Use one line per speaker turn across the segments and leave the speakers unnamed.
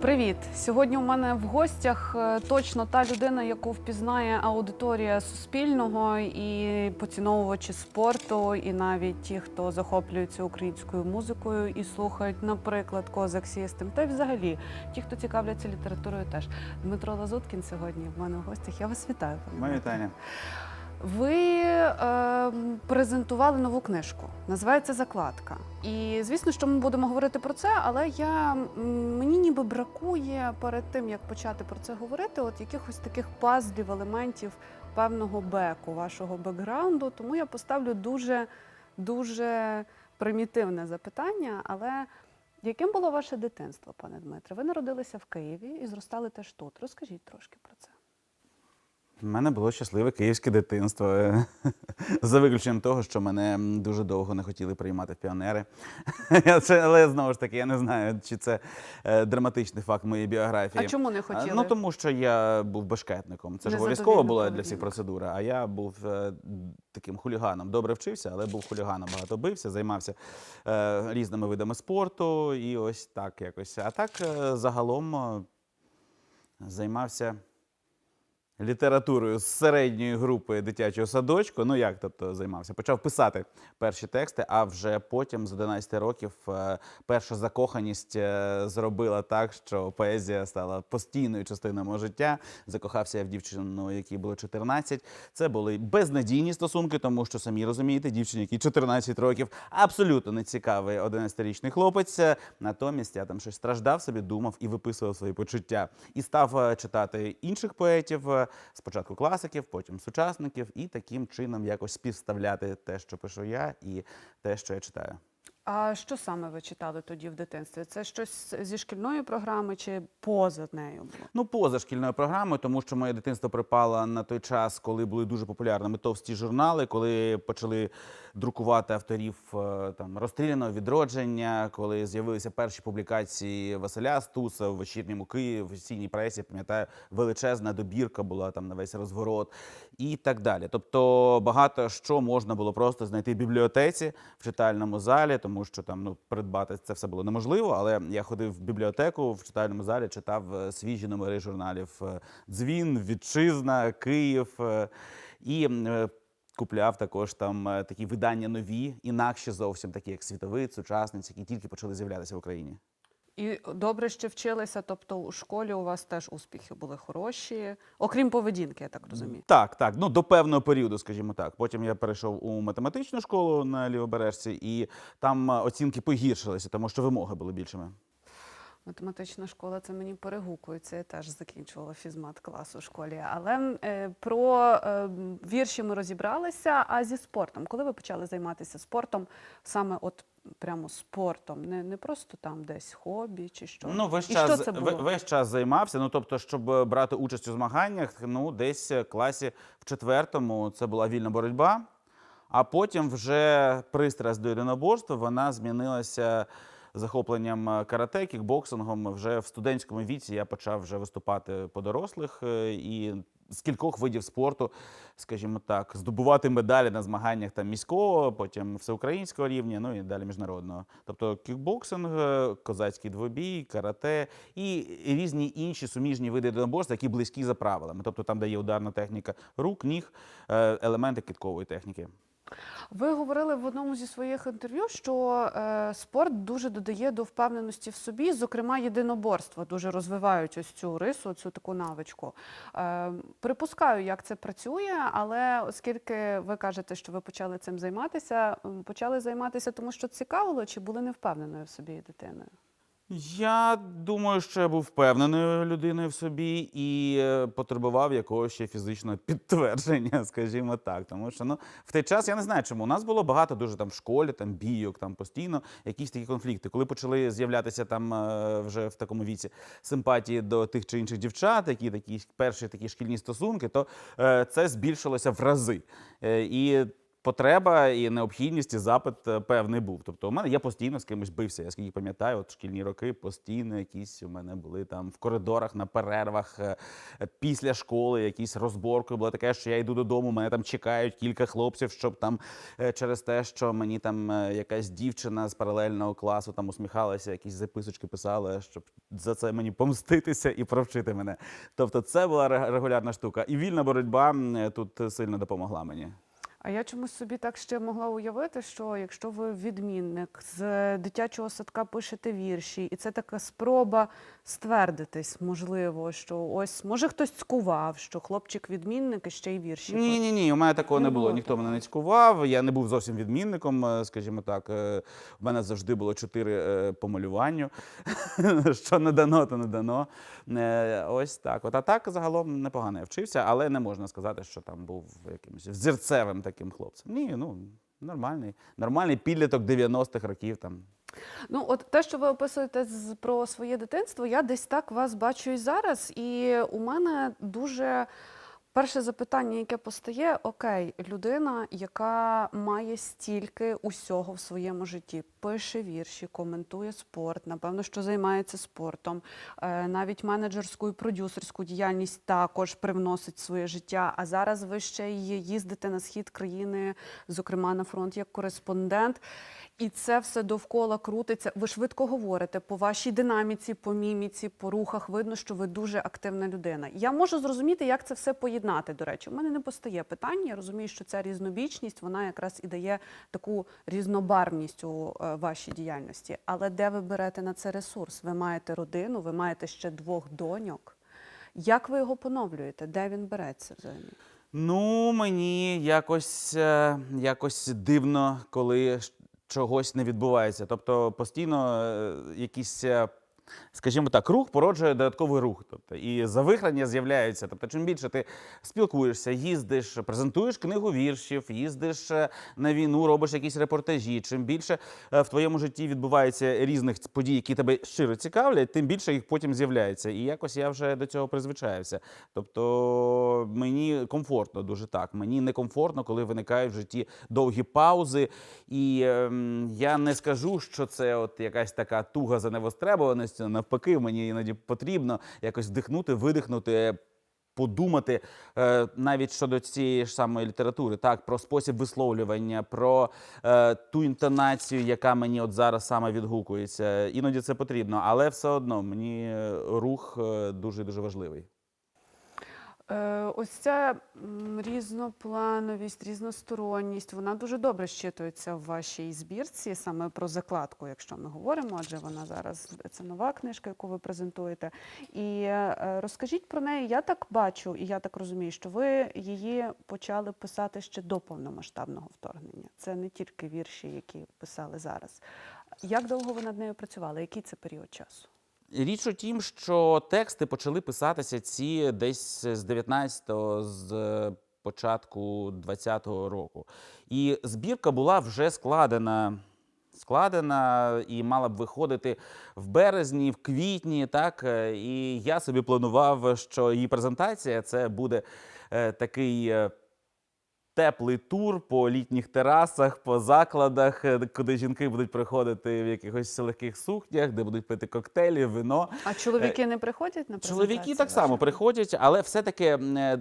Привіт! Сьогодні у мене в гостях е, точно та людина, яку впізнає аудиторія Суспільного і поціновувачі спорту, і навіть ті, хто захоплюється українською музикою і слухають, наприклад, Козак Сістем, та й взагалі ті, хто цікавляться літературою, теж Дмитро Лазуткін сьогодні в мене в гостях. Я вас вітаю. пане
вітання.
Ви е, презентували нову книжку, називається Закладка. І звісно, що ми будемо говорити про це, але я мені ніби бракує перед тим, як почати про це говорити, от якихось таких пазлів, елементів певного беку, вашого бекграунду. Тому я поставлю дуже дуже примітивне запитання. Але яким було ваше дитинство, пане Дмитре? Ви народилися в Києві і зростали теж тут. Розкажіть трошки про це.
У мене було щасливе київське дитинство. е, За виключенням того, що мене дуже довго не хотіли приймати в піонери. Але знову ж таки, я не знаю, чи це е, драматичний факт моєї біографії.
А чому не
А,
хотіли?
Ну тому що я був бешкетником. Це ж обов'язково була для всіх процедура. А я був е, таким хуліганом. Добре вчився, але був хуліганом. Багато бився, займався е, різними видами спорту і ось так якось. А так е, загалом е, займався. Літературою з середньої групи дитячого садочку. Ну як тобто займався? Почав писати перші тексти, а вже потім з 11 років е, перша закоханість е, зробила так, що поезія стала постійною частиною мого життя. Закохався я в дівчину, якій було 14. Це були безнадійні стосунки, тому що самі розумієте, дівчині, якій 14 років, абсолютно не цікавий 11-річний хлопець. Е, Натомість я там щось страждав собі, думав і виписував свої почуття. І став читати інших поетів, спочатку класиків, потім сучасників, і таким чином якось співставляти те, що пишу я, і те, що я читаю.
А що саме ви читали тоді в дитинстві? Це щось зі шкільної програми чи поза нею було?
Ну, поза шкільною програмою, тому що моє дитинство припало на той час, коли були дуже популярними товсті журнали, коли почали друкувати авторів е, там розстріляного відродження, коли з'явилися перші публікації Василя Стуса в вечірньому Києві, в офіційній пресі, пам'ятаю, величезна добірка була там на весь розворот і так далі. Тобто багато що можна було просто знайти в бібліотеці в читальному залі, тому що там ну придбати це все було неможливо. Але я ходив в бібліотеку в читальному залі, читав е, свіжі номери журналів е, Дзвін, Вітчизна, Київ е, і. Купляв також там такі видання нові, інакші зовсім такі, як світовий, сучасниць, які тільки почали з'являтися в Україні.
І добре ще вчилися, тобто у школі у вас теж успіхи були хороші, окрім поведінки, я так розумію.
Так, так. Ну до певного періоду, скажімо так. Потім я перейшов у математичну школу на Лівобережці, і там е, оцінки погіршилися, тому що вимоги були більшими.
Математична школа це мені перегукується. Я теж закінчувала фізмат клас у школі. Але е, про е, вірші ми розібралися. А зі спортом, коли ви почали займатися спортом, саме от прямо спортом, не, не просто там десь хобі чи що?
Ну, весь
І
час,
що це було?
весь час займався. Ну, тобто, щоб е, брати участь у змаганнях, ну, десь в класі в четвертому це була вільна боротьба. А потім вже пристрасть до єдиноборства вона змінилася захопленням е, карате, кікбоксингом. Вже в студентському віці я почав вже виступати по дорослих е, і з кількох видів спорту, скажімо так, здобувати медалі на змаганнях там міського, потім всеукраїнського рівня, ну і далі міжнародного. Тобто кікбоксинг, е, козацький двобій, карате і різні інші суміжні види єдиноборства, які близькі за правилами. Тобто там, де є ударна техніка рук, ніг, е, елементи киткової техніки.
Ви говорили в одному зі своїх інтерв'ю, що е, спорт дуже додає до впевненості в собі, зокрема, єдиноборства дуже розвивають ось цю рису, цю таку навичку. Е, припускаю, як це працює, але оскільки ви кажете, що ви почали цим займатися, почали займатися тому, що цікавило, чи були не впевненою в собі дитиною?
Я думаю, що я був впевненою людиною в собі і е, потребував якогось ще фізичного підтвердження, скажімо так. Тому що ну в той час я не знаю, чому у нас було багато дуже там в школі, там бійок, там постійно якісь такі конфлікти. Коли почали з'являтися там е, вже в такому віці симпатії до тих чи інших дівчат, які такі перші такі шкільні стосунки, то е, це збільшилося в рази. І потреба і необхідність, і запит е, певний був. Тобто, у мене я постійно з кимось бився. Я скільки пам'ятаю, от шкільні роки постійно якісь у мене були там в коридорах, на перервах, е, після школи, якісь розборки. Було таке, що я йду додому, мене там чекають кілька хлопців, щоб там е, через те, що мені там якась дівчина з паралельного класу там усміхалася, якісь записочки писала, щоб за це мені помститися і провчити мене. Тобто, це була регулярна штука. І вільна боротьба тут сильно допомогла мені.
А я чомусь собі так ще могла уявити, що якщо ви відмінник з дитячого садка пишете вірші, і це така спроба ствердитись, можливо, що ось може хтось цькував, що хлопчик відмінник і ще й вірші.
Ні, ні, ні, у мене такого не
Не
було.
було
Ніхто мене не цькував. Я не був зовсім відмінником, е, скажімо так. Е, У мене завжди було чотири е, по малюванню. Що не дано, то не дано. Е, Ось так. От а так загалом непогано я вчився, але не можна сказати, що там був якимось взірцевим таким хлопцем. Ні, ну нормальний, нормальний підліток 90-х років там.
Ну, от те, що ви описуєте з про своє дитинство, я десь так вас бачу і зараз. І у мене дуже перше запитання, яке постає: окей, людина, яка має стільки усього в своєму житті, пише вірші, коментує спорт, напевно, що займається спортом, е, навіть менеджерську і продюсерську діяльність також привносить в своє життя. А зараз ви ще й їздите на схід країни, зокрема на фронт як кореспондент. І це все довкола крутиться. Ви швидко говорите по вашій динаміці, по міміці, по рухах. Видно, що ви дуже активна людина. Я можу зрозуміти, як це все поєднати. До речі, у мене не постає питання. Я розумію, що ця різнобічність вона якраз і дає таку різнобарвність у е, вашій діяльності. Але де ви берете на це ресурс? Ви маєте родину, ви маєте ще двох доньок. Як ви його поновлюєте? Де він береться взагалі?
Ну, мені якось, е, якось дивно, коли чогось не відбувається. Тобто постійно е, якийсь, е, скажімо так, рух породжує додатковий рух. Тобто, і завихрання з'являються. Тобто, чим більше ти спілкуєшся, їздиш, презентуєш книгу віршів, їздиш е, на війну, робиш якісь репортажі. Чим більше е, в твоєму житті відбувається різних подій, які тебе щиро цікавлять, тим більше їх потім з'являється. І якось я вже до цього призвичаюся. Тобто мені комфортно дуже так. Мені некомфортно, коли виникають в житті довгі паузи. І ем, я не скажу, що це от якась така туга за невостребованістю. Навпаки, мені іноді потрібно якось вдихнути, видихнути. Подумати е, навіть щодо цієї ж самої літератури, так про спосіб висловлювання, про е, ту інтонацію, яка мені от зараз саме відгукується. Іноді це потрібно, але все одно мені е, рух дуже дуже важливий.
Е, Ось ця різноплановість, різносторонність, вона дуже добре щитується в вашій збірці, саме про закладку, якщо ми говоримо, адже вона зараз це нова книжка, яку ви презентуєте. І е, розкажіть про неї. Я так бачу, і я так розумію, що ви її почали писати ще до повномасштабного вторгнення. Це не тільки вірші, які писали зараз. Як довго ви над нею працювали? Який це період часу?
Річ у тім, що тексти почали писатися ці десь з 19-го, з е, початку 20-го року. І збірка була вже складена. Складена і мала б виходити в березні, в квітні, так е, і я собі планував, що її презентація це буде е, такий теплий тур по літніх терасах, по закладах, е, куди жінки будуть приходити в якихось легких сукнях, де будуть пити коктейлі, вино.
А чоловіки не приходять на презентацію?
Чоловіки так само приходять, але все-таки е,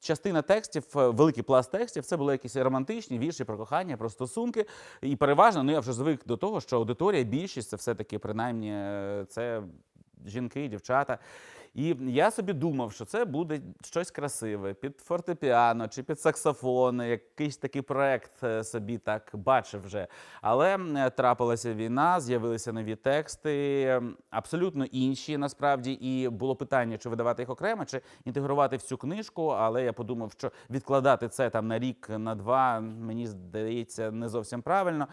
частина текстів, е, великий пласт текстів, це були якісь романтичні вірші про кохання, про стосунки. І переважно, ну я вже звик до того, що аудиторія, більшість це все-таки принаймні е, це жінки, дівчата. І я собі думав, що це буде щось красиве під фортепіано чи під саксофон, якийсь такий проект е, собі так бачив вже. Але трапилася війна, з'явилися нові тексти, абсолютно інші насправді. І було питання, чи видавати їх окремо, чи інтегрувати в цю книжку. Але я подумав, що відкладати це там на рік, на два, мені здається, не зовсім правильно.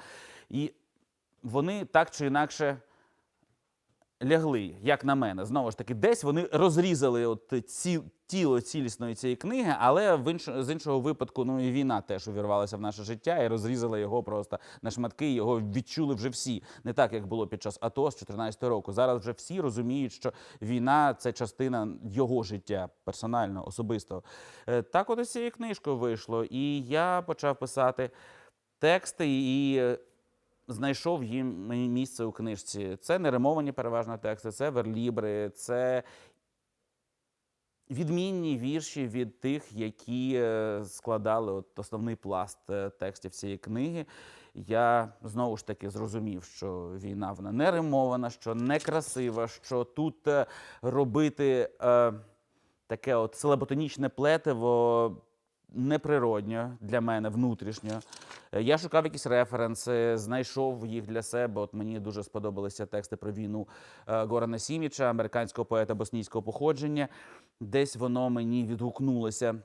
І вони так чи інакше лягли, як на мене. Знову ж таки, десь вони розрізали от ці, тіло цілісної цієї книги, але в інш, з іншого випадку, ну і війна теж увірвалася в наше життя і розрізала його просто на шматки. Його відчули вже всі. Не так, як було під час АТО з 14 року. Зараз вже всі розуміють, що війна це частина його життя персонального, особистого. Е, Так, от із цією книжкою вийшло. І я почав писати тексти і. Знайшов їм місце у книжці. Це не римовані переважно тексти, це верлібри, це відмінні вірші від тих, які е, складали от основний пласт е, текстів цієї книги. Я знову ж таки зрозумів, що війна вона не римована, що не красива, що тут е, робити е, таке от селеботонічне плетиво неприродньо для мене внутрішньо. Е, Я шукав якісь референси, знайшов їх для себе. От мені дуже сподобалися тексти про війну е, Горана Сіміча, американського поета боснійського походження. Десь воно мені відгукнулося.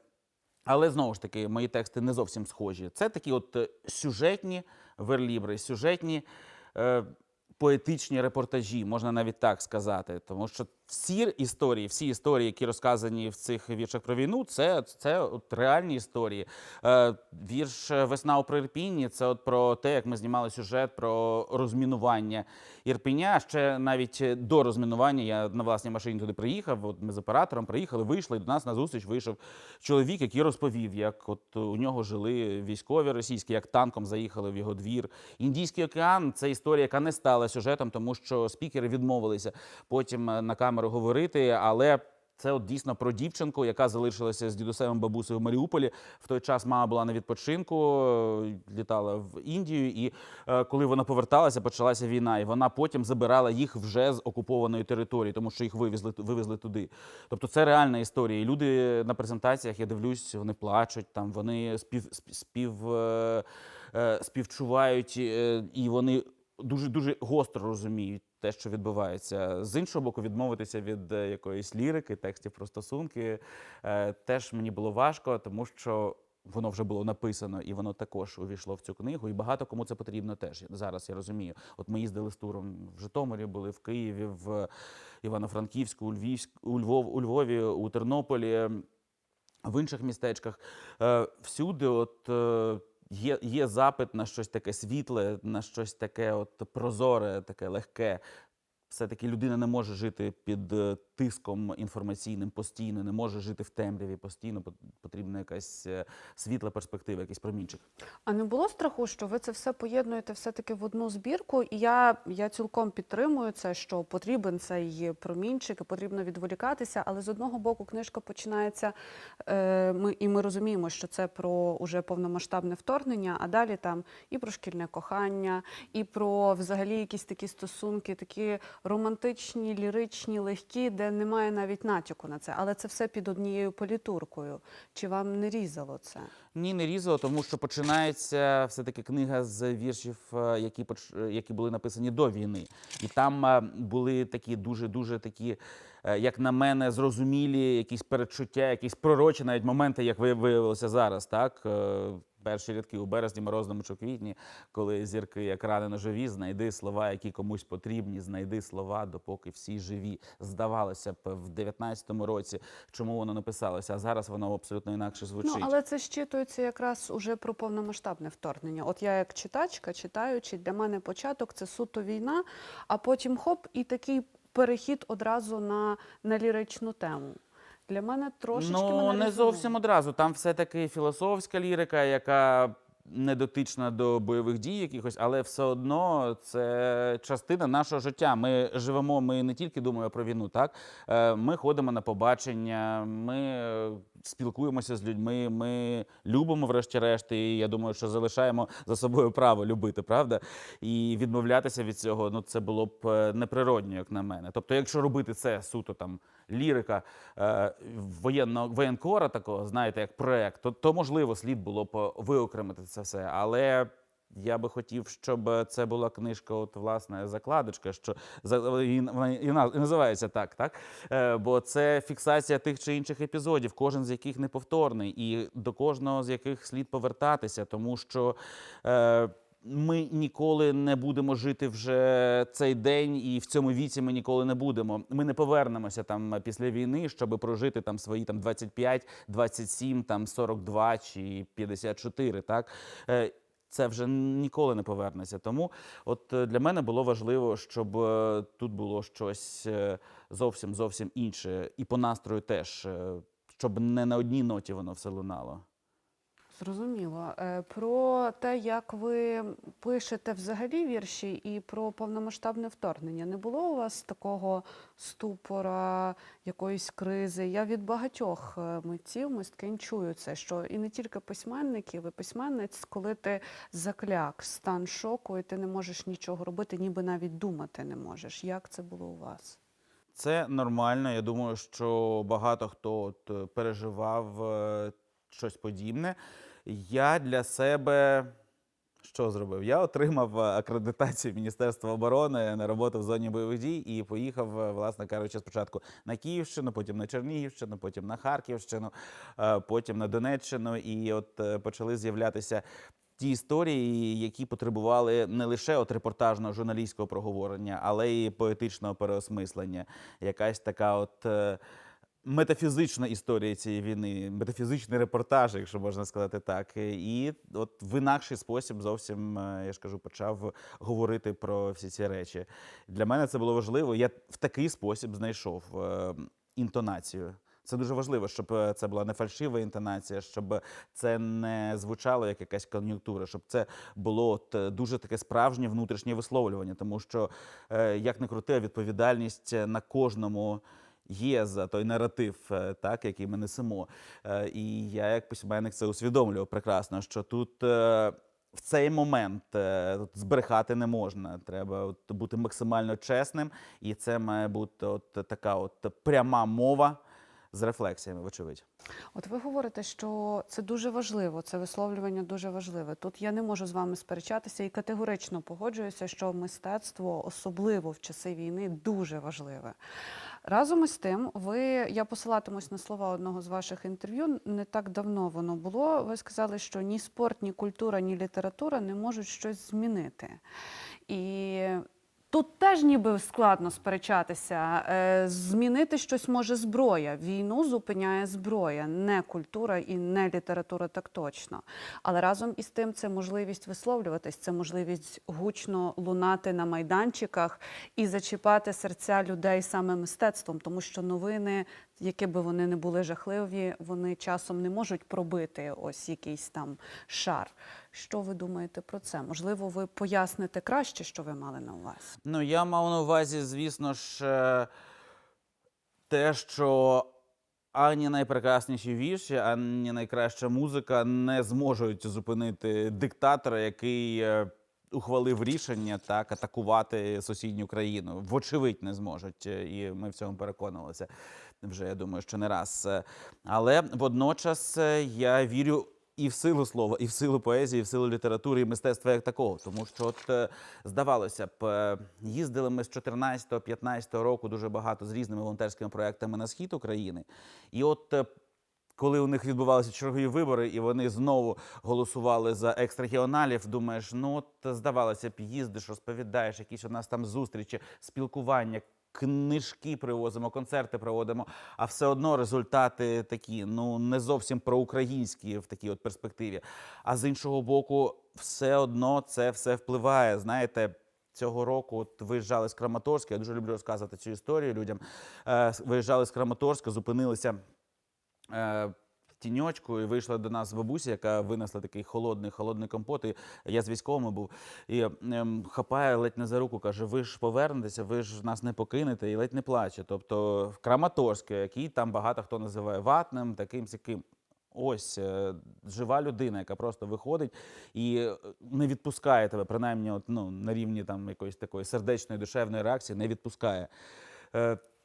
Але знову ж таки, мої тексти не зовсім схожі. Це такі от е, сюжетні верлібри, сюжетні поетичні репортажі, можна навіть так сказати. Тому що всі історії, всі історії, які розказані в цих віршах про війну, це, це от реальні історії. Е, вірш Весна у Прирпінні це от про те, як ми знімали сюжет про розмінування Ірпеня. Ще навіть до розмінування я на власній машині туди приїхав. От ми з оператором приїхали, вийшли. І до нас на зустріч вийшов чоловік, який розповів, як от у нього жили військові російські, як танком заїхали в його двір. Індійський океан це історія, яка не стала сюжетом, тому що спікери відмовилися потім е, на камеру говорити, але. Це от дійсно про дівчинку, яка залишилася з дідусем і бабусею в Маріуполі. В той час мама була на відпочинку, е, літала в Індію, і е, коли вона поверталася, почалася війна. І вона потім забирала їх вже з окупованої території, тому що їх вивезли вивезли туди. Тобто це реальна історія. І люди на презентаціях, я дивлюсь, вони плачуть, там вони спів, спів, спів, співчувають, і вони дуже дуже гостро розуміють те, що відбувається. З іншого боку, відмовитися від е, якоїсь лірики, текстів про стосунки е, теж мені було важко, тому що. Воно вже було написано, і воно також увійшло в цю книгу. І багато кому це потрібно теж. Зараз я розумію. От ми їздили з туром в Житомирі, були в Києві, в Івано-Франківську, у Львівськ, у Львов, у Львові, у Тернополі, в інших містечках. Е, Всюди, от є, є запит на щось таке світле, на щось таке, от прозоре, таке легке. Все-таки людина не може жити під е, тиском інформаційним постійно, не може жити в темряві постійно. Пот- Потрібна якась е, світла перспектива, якийсь промінчик.
А не було страху, що ви це все поєднуєте все-таки в одну збірку? І я, я цілком підтримую це, що потрібен цей промінчик, і потрібно відволікатися. Але з одного боку, книжка починається, е, ми, і ми розуміємо, що це про уже повномасштабне вторгнення, а далі там і про шкільне кохання, і про взагалі якісь такі стосунки, такі романтичні, ліричні, легкі, де немає навіть натяку на це. Але це все під однією політуркою. Чи вам не різало це?
Ні, не різало, тому що починається все-таки книга з віршів, е, які е, які були написані до війни. І там е, були такі дуже дуже такі, як на мене, зрозумілі якісь передчуття, якісь пророчі навіть моменти, як ви- виявилося зараз. Так перші рядки у березні, морозному чи квітні, коли зірки як рани ножові, знайди слова, які комусь потрібні, знайди слова, допоки всі живі. Здавалося б, в 19-му році, чому воно написалося, а зараз воно абсолютно інакше звучить.
Ну, але це щитується якраз уже про повномасштабне вторгнення. От я як читачка, читаючи, для мене початок це суто війна, а потім хоп, і такий перехід одразу на, на ліричну тему. Для мене трошечки
Ну,
мене
не зовсім одразу. Там все-таки філософська лірика, яка не дотична до бойових дій якихось, але все одно це частина нашого життя. Ми живемо, ми не тільки думаємо про війну, так? Е, Ми ходимо на побачення, ми е, спілкуємося з людьми, ми любимо, врешті-решт, і я думаю, що залишаємо за собою право любити, правда? І відмовлятися від цього, ну це було б е, неприродньо, як на мене. Тобто, якщо робити це суто там лірика е, воєнного воєнкора, такого, знаєте, як проект, то, то можливо слід було б виокремити це все. Але я би хотів, щоб це була книжка, от власне закладочка, що вона і називається так, так? Е, бо це фіксація тих чи інших епізодів, кожен з яких неповторний, і до кожного з яких слід повертатися, тому що. Е, ми ніколи не будемо жити вже цей день, і в цьому віці ми ніколи не будемо. Ми не повернемося там після війни, щоб прожити там свої там 25, 27, там 42 чи 54, так? Це вже ніколи не повернеться. Тому от е, для мене було важливо, щоб е, тут було щось е, зовсім зовсім інше, і по настрою теж, щоб не на одній ноті воно все лунало.
Зрозуміло. Е, Про те, як ви пишете взагалі вірші, і про повномасштабне вторгнення. Не було у вас такого ступора, якоїсь кризи? Я від багатьох е, митців, мисткинь чую це, що і не тільки письменників, і письменниць, коли ти закляк, стан шоку, і ти не можеш нічого робити, ніби навіть думати не можеш. Як це було у вас?
Це нормально. Я думаю, що багато хто от е, переживав щось подібне. Я для себе що зробив? Я отримав е, акредитацію Міністерства оборони на роботу в зоні бойових дій і поїхав, е, власне кажучи, спочатку на Київщину, потім на Чернігівщину, потім на Харківщину, е, потім на Донеччину. І от почали з'являтися ті історії, які потребували не лише от репортажного журналістського проговорення, але й поетичного переосмислення. Якась така от. Метафізична історія цієї війни, метафізичний репортаж, якщо можна сказати так. І от в інакший спосіб зовсім е, я ж кажу, почав говорити про всі ці речі. Для мене це було важливо. Я в такий спосіб знайшов е, інтонацію. Це дуже важливо, щоб е, це була не фальшива інтонація, щоб це не звучало як якась кон'юнктура, щоб це було дуже таке справжнє внутрішнє висловлювання. Тому що, як не крути, відповідальність на кожному є за той наратив, е, так, який ми несемо. Е, І я, як письменник, це усвідомлював прекрасно, що тут. е, В цей момент збрехати не можна. Треба от бути максимально чесним, і це має бути от така от пряма мова з рефлексіями, вочевидь.
От ви говорите, що це дуже важливо, це висловлювання дуже важливе. Тут я не можу з вами сперечатися і категорично погоджуюся, що мистецтво, особливо в часи війни, дуже важливе. Разом із тим, ви я посилатимусь на слова одного з ваших інтерв'ю. Не так давно воно було. Ви сказали, що ні спорт, ні культура, ні література не можуть щось змінити. І Тут теж ніби складно сперечатися. Е, Змінити щось може зброя. Війну зупиняє зброя, не культура і не література так точно. Але разом із тим це можливість висловлюватись, це можливість гучно лунати на майданчиках і зачіпати серця людей саме мистецтвом, тому що новини, які би вони не були жахливі, вони часом не можуть пробити ось якийсь там шар. Що ви думаєте про це? Можливо, ви поясните краще, що ви мали на увазі?
Ну, я мав на увазі, звісно ж, е, те, що ані найпрекрасніші вірші, ані найкраща музика не зможуть зупинити диктатора, який е, ухвалив рішення так атакувати сусідню країну. Вочевидь, не зможуть, е, і ми в цьому переконувалися вже. Я думаю, що не раз. Але водночас е, я вірю. І в силу слова, і в силу поезії, і в силу літератури, і мистецтва як такого. Тому що, от е, здавалося б, е, їздили ми з 14-15 року дуже багато з різними волонтерськими проектами на схід України. І от коли у них відбувалися чергові вибори, і вони знову голосували за екстрагіоналів, думаєш, ну от здавалося б, їздиш, розповідаєш, якісь у нас там зустрічі, спілкування. Книжки привозимо, концерти проводимо, а все одно результати такі, ну не зовсім проукраїнські в такій от перспективі. А з іншого боку, все одно це все впливає. Знаєте, цього року от виїжджали з Краматорська. Я дуже люблю розказувати цю історію людям. Е, виїжджали з Краматорська, зупинилися е, тіньочку, і вийшла до нас бабуся, яка винесла такий холодний, холодний компот. І я з військовими був. І ем, хапає ледь не за руку, каже: ви ж повернетеся, ви ж нас не покинете, і ледь не плаче. Тобто в Краматорське, який там багато хто називає ватним, таким сяким. Ось е, жива людина, яка просто виходить і е, не відпускає тебе, принаймні, от, ну, на рівні там якоїсь такої сердечної душевної реакції, не відпускає.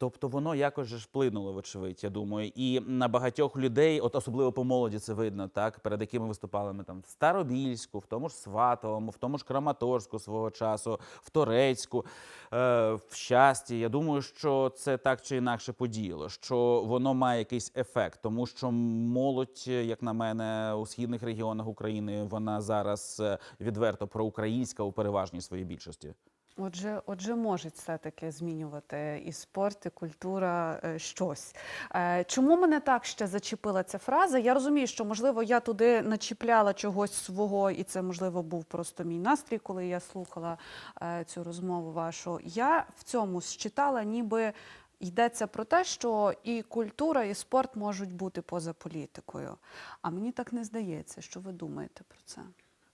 Тобто воно якось ж вплинуло, вочевидь, я думаю. І на багатьох людей, от особливо по молоді, це видно, так, перед якими виступали ми там в Старобільську, в тому ж Сватовому, в тому ж Краматорську свого часу, в Торецьку, е, в щасті. Я думаю, що це так чи інакше подіяло, що воно має якийсь ефект, тому що молодь, як на мене, у східних регіонах України вона зараз е, відверто проукраїнська у переважній своїй більшості.
Отже, отже, може все-таки змінювати і спорт, і культура е, щось. Е, Чому мене так ще зачепила ця фраза? Я розумію, що можливо я туди начіпляла чогось свого, і це можливо був просто мій настрій, коли я слухала е, цю розмову вашу. Я в цьому считала, ніби. Йдеться про те, що і культура, і спорт можуть бути поза політикою. А мені так не здається. Що ви думаєте про це?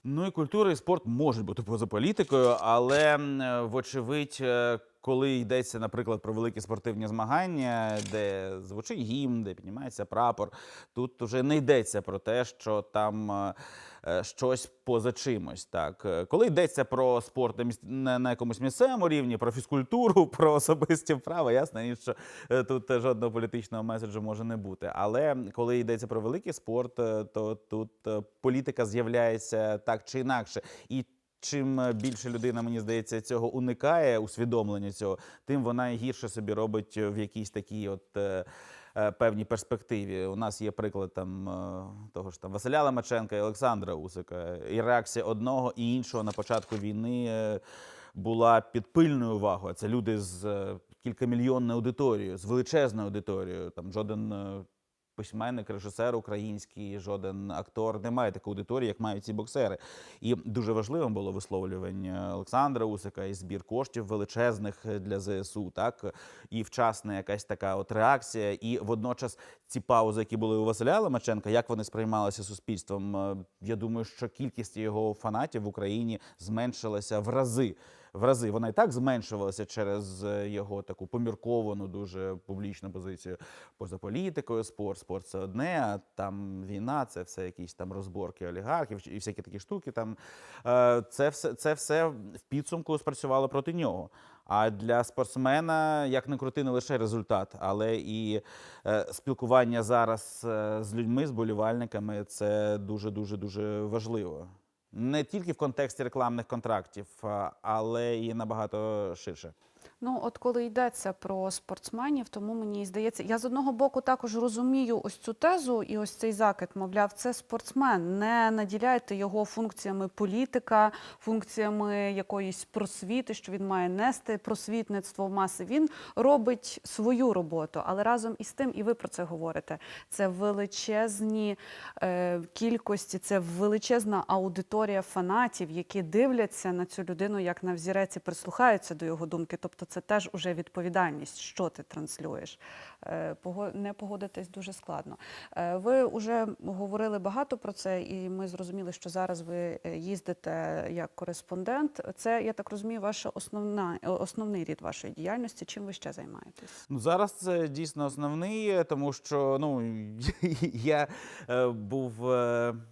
Ну і культура і спорт можуть бути поза політикою, але е, вочевидь, е, коли йдеться, наприклад, про великі спортивні змагання, де звучить гімн, де піднімається прапор, тут вже не йдеться про те, що там е, щось поза чимось. Так, Е, коли йдеться про спорт на якомусь місцевому рівні, про фізкультуру, про особисті права, ясно, ні, що е, тут е, жодного політичного меседжу може не бути. Але коли йдеться про великий спорт, е, то тут е, політика з'являється так чи інакше. І чим е, більше людина, мені здається, цього уникає, усвідомлення цього, тим вона і гірше собі робить в якійсь такій от. Е, Певній перспективі у нас є приклад там е, того ж там Василя Ломаченка і Олександра Усика. І реакція одного і іншого на початку війни е, була під пильною увагою. Це люди з кількамільйонною аудиторією, з величезною аудиторією. Там жоден письменник, режисер український, жоден актор не має такої аудиторії, як мають ці боксери. І дуже важливим було висловлювання Олександра Усика і збір коштів величезних для ЗСУ, так і вчасна якась така от реакція. І водночас ці паузи, які були у Василя Ломаченка, як вони сприймалися суспільством. е, Я думаю, що кількість його фанатів в Україні зменшилася в рази. В рази вона і так зменшувалася через е, його таку помірковану, дуже публічну позицію поза політикою. Спорт, спорт це одне, а там війна, це все якісь там розборки олігархів і всякі такі штуки. Там Е, це все, це все в підсумку спрацювало проти нього. А для спортсмена, як не крути, не лише результат, але і е, спілкування зараз з людьми, з болівальниками це дуже дуже дуже важливо. Не тільки в контексті рекламних контрактів, але і набагато ширше.
Ну, от коли йдеться про спортсменів, тому мені здається, я з одного боку також розумію ось цю тезу і ось цей закид, мовляв, це спортсмен. Не наділяйте його функціями політика, функціями якоїсь просвіти, що він має нести просвітництво в маси. Він робить свою роботу, але разом із тим, і ви про це говорите. Це величезні е, кількості, це величезна аудиторія фанатів, які дивляться на цю людину як на взірець і прислухаються до його думки. Тобто, це теж уже відповідальність, що ти транслюєш. Е, не погодитись дуже складно. Е, ви вже говорили багато про це, і ми зрозуміли, що зараз ви е, їздите як кореспондент. Це я так розумію, ваша основна основний рід вашої діяльності. Чим ви ще займаєтесь?
Ну, зараз це дійсно основний, тому що ну я був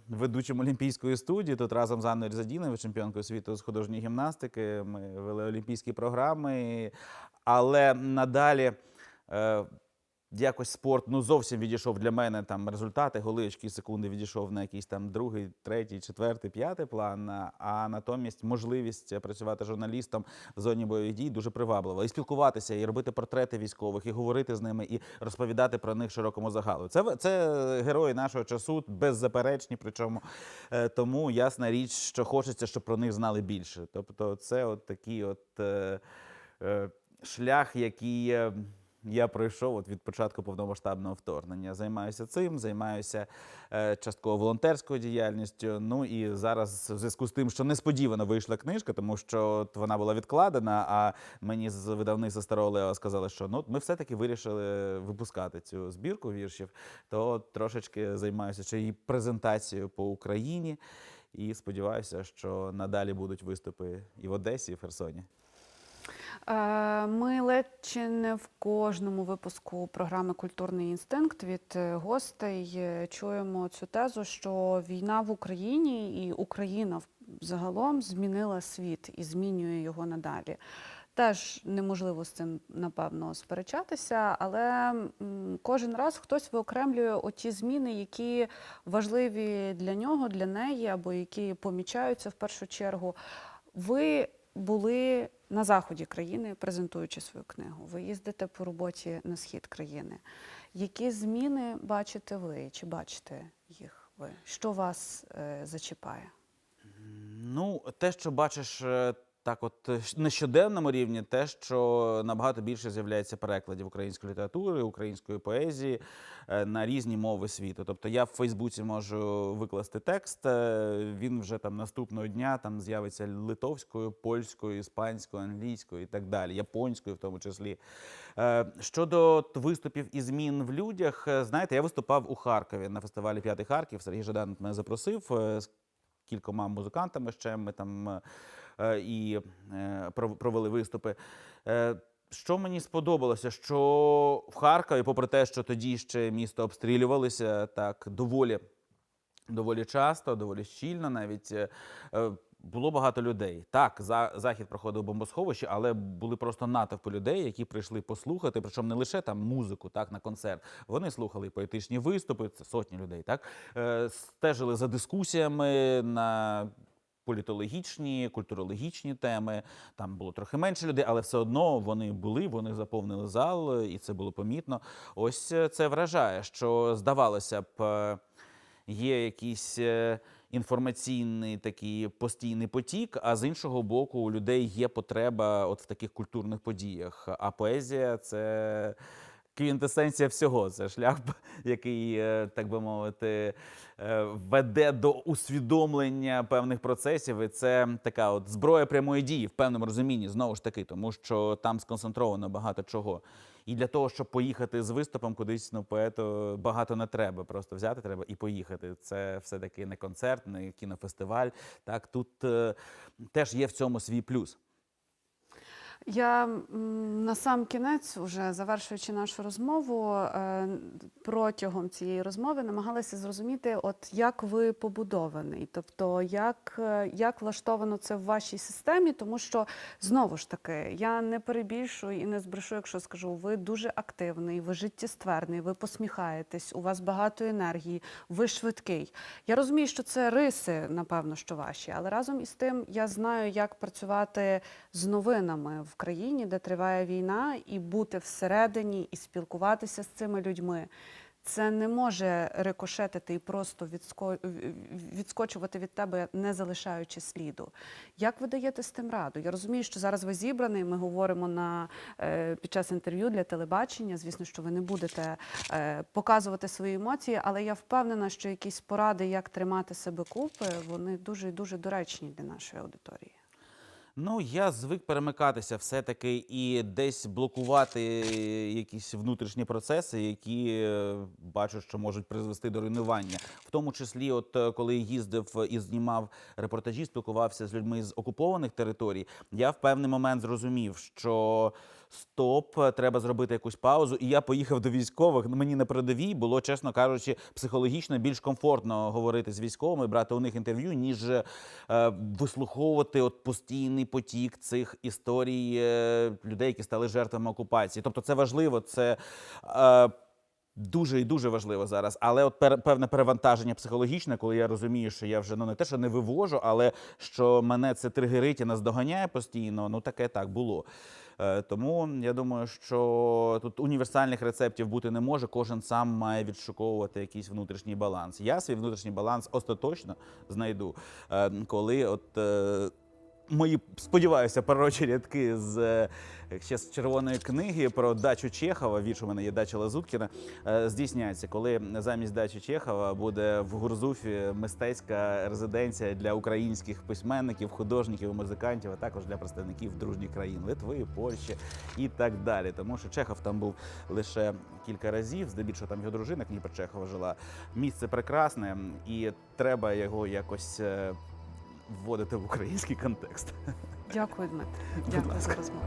ведучим олімпійської студії тут разом з Анною Різадіновою, чемпіонкою світу з художньої гімнастики. Ми вели олімпійські програми, але надалі. Е, Якось спорт ну зовсім відійшов для мене там результати, голи, очки, секунди відійшов на якийсь там другий, третій, четвертий, п'ятий план. а- натомість можливість працювати журналістом в зоні бойових дій дуже приваблива. І спілкуватися, і робити портрети військових, і говорити з ними, і розповідати про них широкому загалу. Це це герої нашого часу, беззаперечні. Причому Е, тому ясна річ, що хочеться, щоб про них знали більше. Тобто, це от такий от е, шлях, який. е, я пройшов от від початку повномасштабного вторгнення. Займаюся цим, займаюся е, частково волонтерською діяльністю. Ну і зараз, в зв'язку з тим, що несподівано вийшла книжка, тому що от вона була відкладена. А мені з видавництва старого Лео сказали, що ну ми все-таки вирішили випускати цю збірку віршів, то трошечки займаюся ще і презентацією по Україні. І сподіваюся, що надалі будуть виступи і в Одесі, і в Херсоні.
Е, Ми ледь чи не в кожному випуску програми Культурний інстинкт від е, гостей е, чуємо цю тезу, що війна в Україні і Україна загалом змінила світ і змінює його надалі. теж неможливо з цим напевно сперечатися, але кожен раз хтось виокремлює оті зміни, які важливі для нього, для неї, або які помічаються в першу чергу. Ви були на заході країни, презентуючи свою книгу. Ви їздите по роботі на схід країни. Які зміни бачите ви? Чи бачите їх ви? Що вас е, зачіпає?
Ну, те, що бачиш е, так, от е, на щоденному рівні, те, що набагато більше з'являється перекладів української літератури, української поезії е, на різні мови світу. Тобто я в Фейсбуці можу викласти текст, е, він вже там наступного дня там з'явиться литовською, польською, іспанською, англійською і так далі, японською в тому числі. Щодо виступів і змін в людях, знаєте, я виступав у Харкові на фестивалі П'ятий Харків. Сергій Жадан мене запросив з кількома музикантами ще ми там і е, провели виступи. Е, Що мені сподобалося, що в Харкові, попри те, що тоді ще місто обстрілювалися так доволі, доволі часто, доволі щільно навіть. е, е, Було багато людей. Так, за, захід проходив у бомбосховищі, але були просто натовпи людей, які прийшли послухати, причому не лише там музику, так на концерт. Вони слухали поетичні виступи, це сотні людей, так е, стежили за дискусіями на політологічні, культурологічні теми. Там було трохи менше людей, але все одно вони були, вони заповнили зал, і це було помітно. Ось е, це вражає, що здавалося б, е, є якийсь. е, Інформаційний такий постійний потік, а з іншого боку, у людей є потреба от в таких культурних подіях. А поезія це квінтесенція всього. Це шлях, який, е, так би мовити, е, веде до усвідомлення певних процесів. І це така от зброя прямої дії в певному розумінні, знову ж таки, тому що там сконцентровано багато чого. І для того, щоб поїхати з виступом кудись, ну поету багато не треба. Просто взяти треба і поїхати. Це все-таки не концерт, не кінофестиваль. Так, тут е, теж є в цьому свій плюс.
Я на сам кінець, уже завершуючи нашу розмову, е, протягом цієї розмови намагалася зрозуміти, от як ви побудований, тобто як, е, як влаштовано це в вашій системі, тому що знову ж таки я не перебільшую і не збрешу, якщо скажу, ви дуже активний, ви життєстверний, ви посміхаєтесь, у вас багато енергії, ви швидкий. Я розумію, що це риси, напевно, що ваші, але разом із тим я знаю, як працювати з новинами в країні, де триває війна, і бути всередині, і спілкуватися з цими людьми. Це не може рикошетити і просто відскочувати від тебе, не залишаючи сліду. Як ви даєте з тим раду? Я розумію, що зараз ви зібраний. Ми говоримо на е, під час інтерв'ю для телебачення. Звісно, що ви не будете е, показувати свої емоції, але я впевнена, що якісь поради, як тримати себе купи, вони дуже дуже доречні для нашої аудиторії.
Ну, я звик перемикатися все-таки і десь блокувати якісь внутрішні процеси, які е, бачу, що можуть призвести до руйнування. В тому числі, от е, коли їздив і знімав репортажі, спілкувався з людьми з окупованих територій, я в певний момент зрозумів, що стоп, треба зробити якусь паузу. І я поїхав до військових. Мені на передовій було, чесно кажучи, психологічно більш комфортно говорити з військовими, брати у них інтерв'ю, ніж е, вислуховувати от постійний потік цих історій е, людей, які стали жертвами окупації. Тобто, це важливо, це. Е, Дуже і дуже важливо зараз, але от пер, певне перевантаження психологічне, коли я розумію, що я вже ну не те, що не вивожу, але що мене це тригерить і наздоганяє постійно. Ну таке так було. Е, тому я думаю, що тут універсальних рецептів бути не може. Кожен сам має відшуковувати якийсь внутрішній баланс. Я свій внутрішній баланс остаточно знайду, е, коли от. Е, Мої сподіваюся, пророчі рядки з е, ще з червоної книги про дачу Чехова. Вірш у мене є дача Лазуткіна. е, Здійсняться, коли замість дачі Чехова буде в Гурзуфі мистецька резиденція для українських письменників, художників, музикантів, а також для представників дружніх країн Литви, Польщі і так далі. Тому що Чехов там був лише кілька разів, здебільшого там його дружина Кніпер Чехова жила. Місце прекрасне, і треба його якось. Е, Вводити в український контекст.
Дякую, Дмитро. Дякую за розмову.